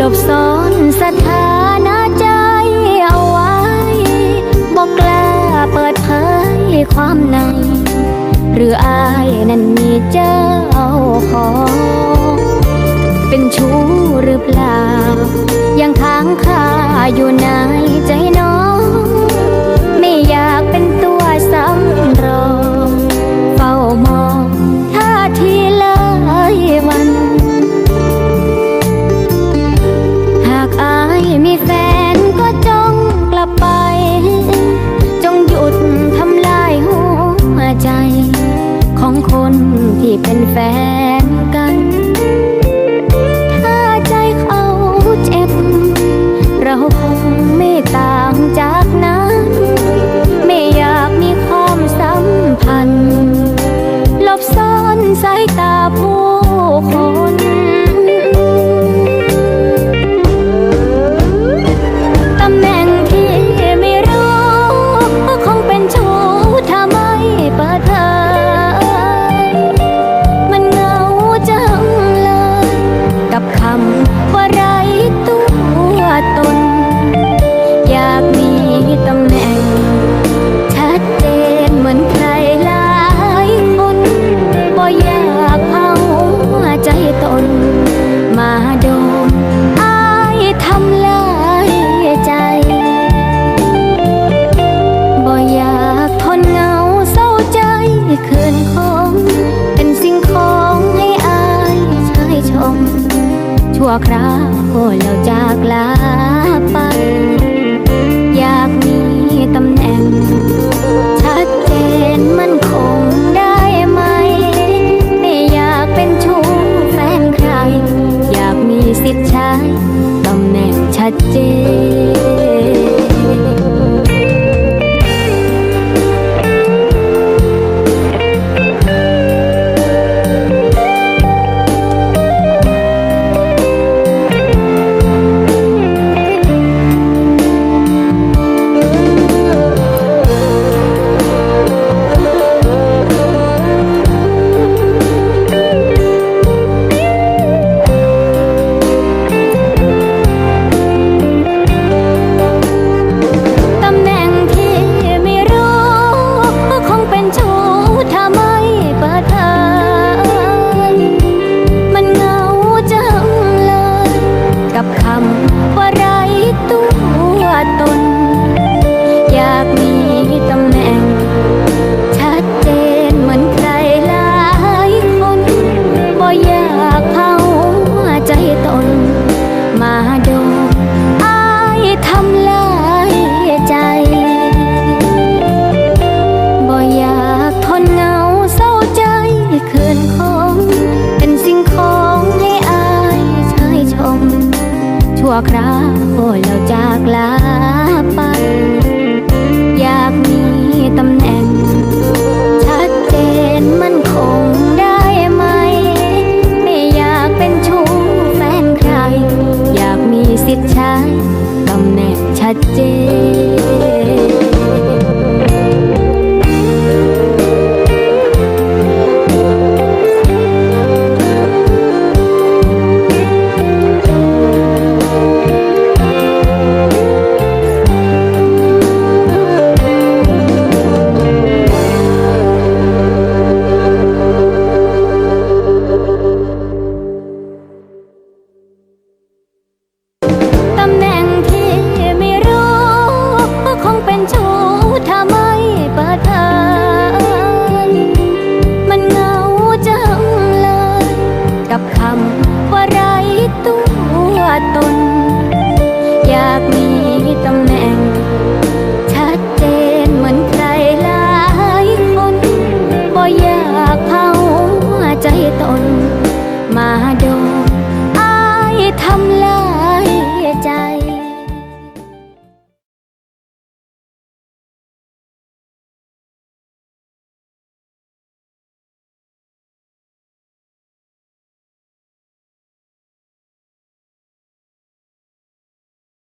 หลบซ่อนสถานะใจเอาไว้ บอกกล้าเปิดเผยความใน หรืออายนั้นมีเจ้าของ เป็นชู้หรือเปล่า ยังค้างคาอยู่ในใจน้อง ที่เป็นแฟนกัน ถ้าใจเขาเจ็บ เราคงไม่ วคราวแล้วจากลาไป อยากมีตำแหน่ง ชัดเจนมันคงได้ไหม ไม่อยากเป็นชู้แฟนใคร อยากมีสิทธิ์ใช้ากมีตำแหน่ง I did.